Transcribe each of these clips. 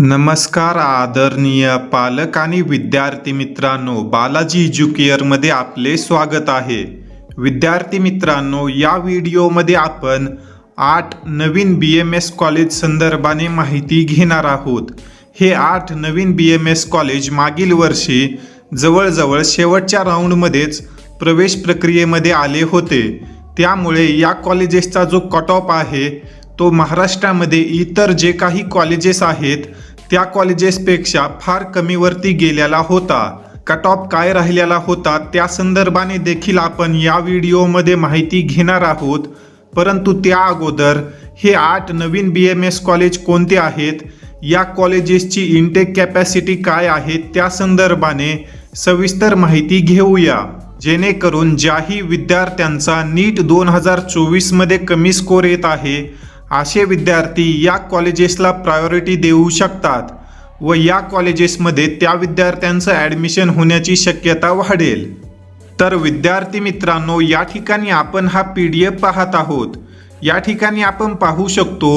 नमस्कार आदरणीय पालक आणि विद्यार्थी मित्रांनो बालाजी एज्युकेअरमध्ये आपले स्वागत आहे. विद्यार्थी मित्रांनो या व्हिडिओमध्ये आपण आठ नवीन बी एम एस कॉलेज संदर्भाने माहिती घेणार आहोत. हे आठ नवीन बी एम एस कॉलेज मागील वर्षी जवळजवळ शेवटच्या राऊंडमध्येच प्रवेश प्रक्रियेमध्ये आले होते. त्यामुळे या कॉलेजेसचा जो कट ऑफ आहे तो महाराष्ट्रामध्ये इतर जे काही कॉलेजेस आहेत त्या कॉलेजेसपेक्षा फार कमीवरती गेलेला होता. कट ऑफ काय राहिलेला होता त्या संदर्भाने देखील आपण या व्हिडिओमध्ये माहिती घेणार आहोत. परंतु त्या अगोदर हे आठ नवीन बी एम एस कॉलेज कोणते आहेत? या कॉलेजेसची इनटेक कॅपॅसिटी काय आहे? त्या संदर्भाने सविस्तर माहिती घेऊया. जेणेकरून ज्याही विद्यार्थ्यांचा नीट दोन हजार चोवीसमध्ये कमी स्कोर येत आहे असे विद्यार्थी या कॉलेजेसला प्रायोरिटी देऊ शकतात व या कॉलेजेसमध्ये त्या विद्यार्थ्यांचं ॲडमिशन होण्याची शक्यता वाढेल. तर विद्यार्थी मित्रांनो या ठिकाणी आपण हा पी डी एफ पाहत आहोत. या ठिकाणी आपण पाहू शकतो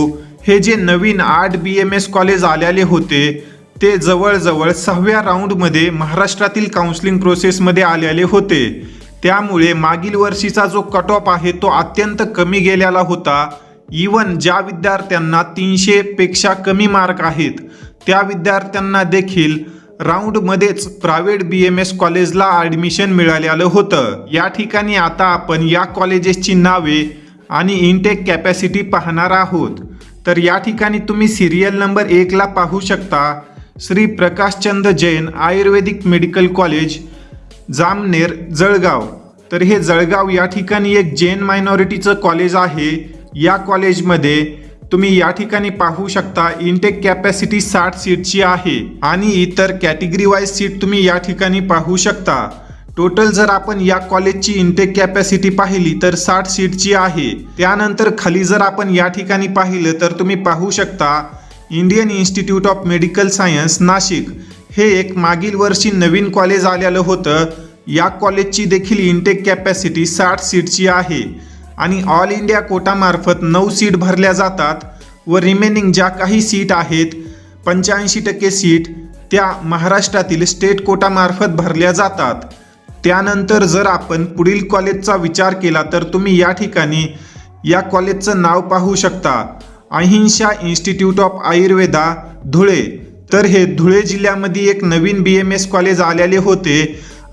हे जे नवीन आठ बी एम एस कॉलेज आलेले होते ते जवळजवळ सहाव्या राऊंडमध्ये महाराष्ट्रातील काउन्सिलिंग प्रोसेसमध्ये आलेले होते. त्यामुळे मागील वर्षीचा जो कट ऑफ आहे तो अत्यंत कमी गेलेला होता. इवन ज्या विद्यार्थ्यांना तीनशेपेक्षा कमी मार्क आहेत त्या विद्यार्थ्यांना देखील राऊंडमध्येच प्रायव्हेट बी एम एस कॉलेजला ॲडमिशन मिळालेलं होतं. या ठिकाणी आता आपण या कॉलेजेसची नावे आणि इनटेक कॅपॅसिटी पाहणार आहोत. तर या ठिकाणी तुम्ही सिरियल नंबर एकला पाहू शकता. Shri Prakashchand Jain Ayurvedic medical college Jamner Jalgaon. तर हे जळगाव या ठिकाणी एक जैन मायनॉरिटीचं कॉलेज आहे. या कॉलेजमध्ये तुम्ही या ठिकाणी पाहू शकता इनटेक कॅपॅसिटी साठ सीटची आहे आणि इतर कॅटेगरी वाईज सीट तुम्ही या ठिकाणी पाहू शकता. टोटल जर आपण या कॉलेजची इनटेक कॅपॅसिटी पाहिली तर साठ सीटची आहे. त्यानंतर खाली जर आपण या ठिकाणी पाहिलं तर तुम्ही पाहू शकता Indian Institute of Medical Science Nashik. हे एक मागील वर्षी नवीन कॉलेज आलेलं होतं. या कॉलेजची देखील इनटेक कॅपॅसिटी साठ सीटची आहे. आणि ऑल इंडिया कोटामार्फत नऊ सीट भरल्या जातात व रिमेनिंग ज्या काही सीट आहेत पंच्याऐंशी टक्के सीट त्या महाराष्ट्रातील स्टेट कोटामार्फत भरल्या जातात. त्यानंतर जर आपण पुढील कॉलेजचा विचार केला तर तुम्ही या ठिकाणी या कॉलेजचं नाव पाहू शकता. अहिंसा इन्स्टिट्यूट ऑफ आयुर्वेदा धुळे. तर हे धुळे जिल्ह्यामध्ये एक नवीन बी एम एस कॉलेज आलेले होते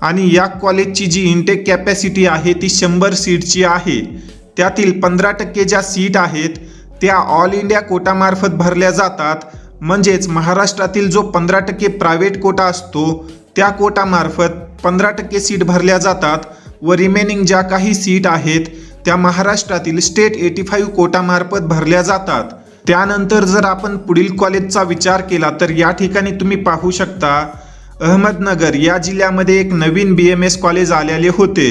आणि या कॉलेजची जी इंटेक कॅपॅसिटी आहे ती शंभर सीटची आहे. त्यातील पंधरा टक्के ज्या सीट आहेत त्या ऑल इंडिया कोटामार्फत भरल्या जातात. म्हणजेच महाराष्ट्रातील जो पंधरा टक्के प्रायव्हेट कोटा असतो त्या कोटामार्फत पंधरा टक्के सीट भरल्या जातात व रिमेनिंग ज्या काही सीट आहेत त्या महाराष्ट्रातील स्टेट एटी फाईव्ह कोटामार्फत भरल्या जातात. त्यानंतर जर आपण पुढील कॉलेजचा विचार केला तर या ठिकाणी तुम्ही पाहू शकता अहमदनगर या जिल्ह्यामध्ये एक नवीन बी एम एस कॉलेज आलेले होते.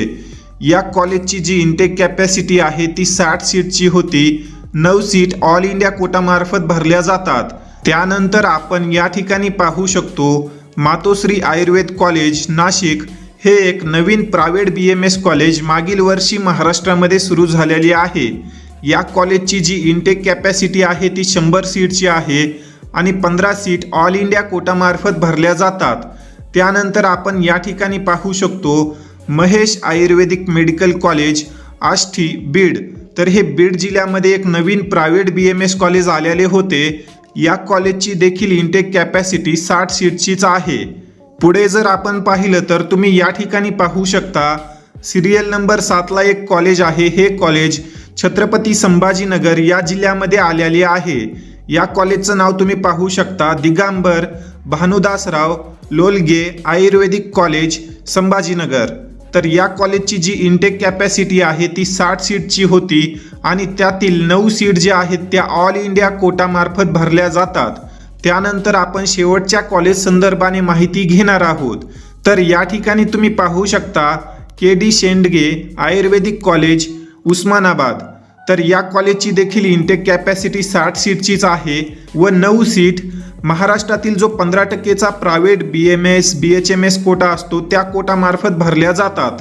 या कॉलेजची जी इनटेक कॅपॅसिटी आहे ती साठ सीटची होती. नऊ सीट ऑल इंडिया कोटामार्फत भरल्या जातात. त्यानंतर आपण या ठिकाणी पाहू शकतो मातोश्री आयुर्वेद कॉलेज नाशिक हे एक नवीन private B M S college मागील वर्षी महाराष्ट्रामध्ये सुरू झालेली आहे. या कॉलेजची जी इनटेक कॅपॅसिटी आहे ती शंभर सीटची आहे आणि पंधरा सीट ऑल इंडिया कोटामार्फत भरल्या जातात. त्यानंतर आपण या ठिकाणी पाहू शकतो महेश आयुर्वेदिक मेडिकल कॉलेज आष्ठी बीड. तर हे बीड जिल्ह्यामध्ये एक नवीन private B M S college आलेले होते. या कॉलेजची देखील इंटेक कॅपॅसिटी साठ सीटचीच आहे. पुढे जर आपण पाहिलं तर तुम्ही या ठिकाणी पाहू शकता सिरियल नंबर सातला एक कॉलेज आहे. हे कॉलेज छत्रपती संभाजीनगर या जिल्ह्यामध्ये आलेले आहे. या कॉलेजचं नाव तुम्ही पाहू शकता. दिगांबर भानुदासराव लोलगे आयुर्वेदिक कॉलेज संभाजीनगर. तर या कॉलेजची जी इनटेक कॅपॅसिटी आहे ती साठ सीटची होती आणि त्यातील नऊ सीट ज्या आहेत त्या ऑल इंडिया कोटामार्फत भरल्या जातात. त्यानंतर आपण शेवटच्या कॉलेज संदर्भाने माहिती घेणार आहोत. तर या ठिकाणी तुम्ही पाहू शकता K D Shendge Ayurvedic college Osmanabad. तर या कॉलेजची देखील इनटेक कॅपॅसिटी साठ सीटचीच आहे व नऊ सीट महाराष्ट्रातील जो पंधरा टक्केचा private B M S B H M S quota असतो त्या कोटामार्फत भरल्या जातात.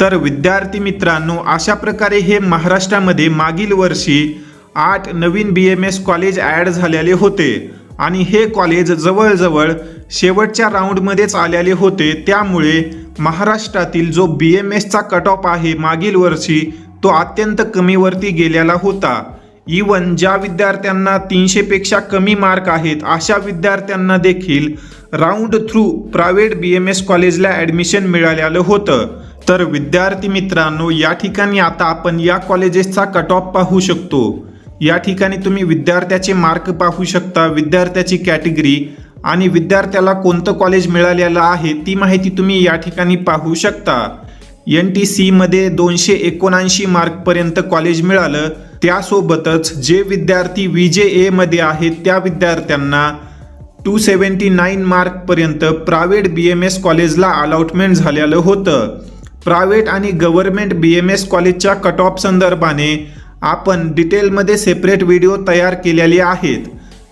तर विद्यार्थी मित्रांनो अशा प्रकारे हे महाराष्ट्रामध्ये मागील वर्षी आठ नवीन B M S college add झालेले होते. आणि हे कॉलेज जवळजवळ शेवटच्या राऊंडमध्येच आलेले होते. त्यामुळे महाराष्ट्रातील जो बी एम एसचा कट ऑफ आहे मागील वर्षी तो अत्यंत कमीवरती गेलेला होता. इवन ज्या विद्यार्थ्यांना तीनशेपेक्षा कमी मार्क आहेत अशा विद्यार्थ्यांना देखील round through private B M S कॉलेजला ॲडमिशन मिळालेलं होतं. तर विद्यार्थी मित्रांनो या ठिकाणी आता आपण या कॉलेजेसचा कट ऑफ पाहू शकतो. या ठिकाणी तुम्ही विद्यार्थ्याचे मार्क पाहू शकता विद्यार्थ्याची कॅटेगरी आणि विद्यार्थ्याला कोणतं कॉलेज मिळालेलं आहे ती माहिती तुम्ही या ठिकाणी पाहू शकता. एन टी सीमध्ये दोनशे एकोणऐंशी मार्कपर्यंत कॉलेज मिळालं. त्यासोबतच जे विद्यार्थी व्ही जे एमध्ये आहेत त्या विद्यार्थ्यांना टू सेवन्टी नाईन मार्कपर्यंत प्रायव्हेट बी एम एस कॉलेजला अलॉटमेंट झालेलं होतं. प्रायव्हेट आणि गव्हर्नमेंट बी एम एस कॉलेजच्या कट ऑफ संदर्भाने आपण डिटेलमध्ये सेपरेट व्हिडिओ तयार केलेले आहेत.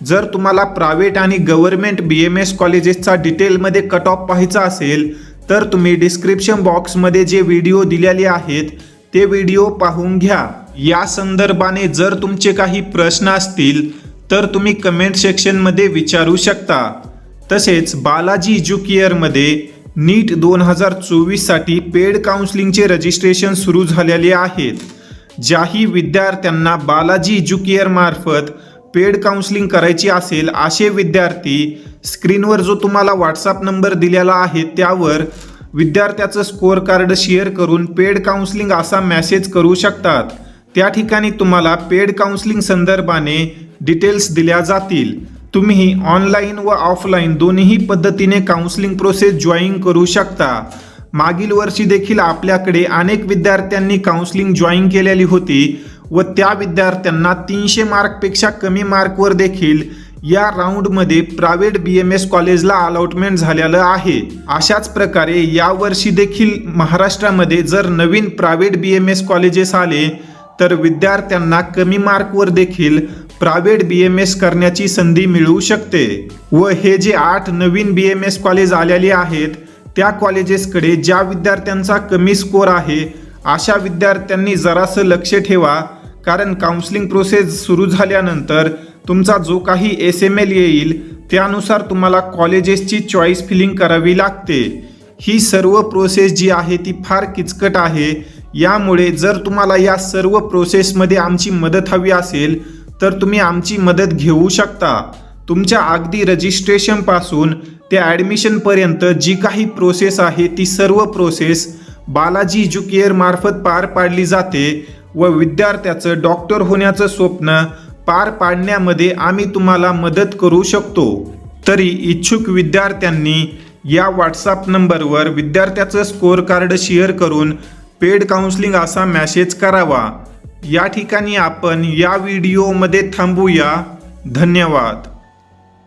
जर तुम्हाला प्रायव्हेट आणि गव्हर्नमेंट बी एम एस कॉलेजेसचा डिटेलमध्ये कट ऑफ पाहायचा असेल तर तुम्ही डिस्क्रिप्शन बॉक्समध्ये जे व्हिडिओ दिलेले आहेत ते व्हिडिओ पाहून घ्या. या संदर्भाने जर तुमचे काही प्रश्न असतील तर तुम्ही कमेंट सेक्शनमध्ये विचारू शकता. तसेच बालाजी एज्युकेअरमध्ये नीट दोन हजार चोवीससाठी पेड काउन्सिलिंगचे रजिस्ट्रेशन सुरू झालेले आहेत. ज्याही विद्यार्थ्यांना बालाजी एज्युकेअरमार्फत पेड काउन्सिलिंग करायची असेल असे विद्यार्थी स्क्रीनवर जो तुम्हाला व्हॉट्सअप नंबर दिलेला आहे त्यावर विद्यार्थ्याचं स्कोअर कार्ड शेअर करून पेड काउन्सिलिंग असा मेसेज करू शकतात. त्या ठिकाणी तुम्हाला पेड काउन्सिलिंग संदर्भाने डिटेल्स दिल्या जातील. तुम्ही ऑनलाईन व ऑफलाईन दोन्ही पद्धतीने काउन्सिलिंग प्रोसेस जॉईन करू शकता. मागील वर्षी देखील आपल्याकडे अनेक विद्यार्थ्यांनी काउन्सिलिंग जॉईन केलेली होती व त्या विद्यार्थ्यांना तीनशे मार्कपेक्षा कमी मार्कवर देखील या राऊंडमध्ये प्रायव्हेट बी एम एस कॉलेजला अलॉटमेंट झालेलं आहे. अशाच प्रकारे यावर्षी देखील महाराष्ट्रामध्ये जर नवीन private B M S colleges आले तर विद्यार्थ्यांना कमी मार्कवर देखील प्रायव्हेट बी एम एस करण्याची संधी मिळू शकते. व हे जे आठ नवीन बी एम एस कॉलेज आलेले आहेत त्या कॉलेजेसकडे ज्या विद्यार्थ्यांचा कमी स्कोअर आहे अशा विद्यार्थ्यांनी जरासं लक्ष ठेवा. कारण काउन्सिलिंग प्रोसेस सुरू झाल्यानंतर तुमचा जो काही एस एम एल येईल त्यानुसार तुम्हाला कॉलेजेसची चॉईस फिलिंग करावी लागते. ही सर्व प्रोसेस जी आहे ती फार किचकट आहे. यामुळे जर तुम्हाला या सर्व प्रोसेसमध्ये आमची मदत हवी असेल तर तुम्ही आमची मदत घेऊ शकता. तुमच्या अगदी रजिस्ट्रेशनपासून ते ॲडमिशनपर्यंत जी काही प्रोसेस आहे ती सर्व प्रोसेस बालाजी एज्युकेअर मार्फत पार पाडली जाते व विद्यार्थ्याचं डॉक्टर होण्याचं स्वप्न पार पाडण्यामध्ये आम्ही तुम्हाला मदत करू शकतो. तरी इच्छुक विद्यार्थ्यांनी या व्हॉट्सअप नंबरवर विद्यार्थ्याचं स्कोअर कार्ड शेअर करून पेड काउन्सिलिंग असा मॅसेज करावा. या ठिकाणी आपण या व्हिडिओमध्ये थांबूया. धन्यवाद.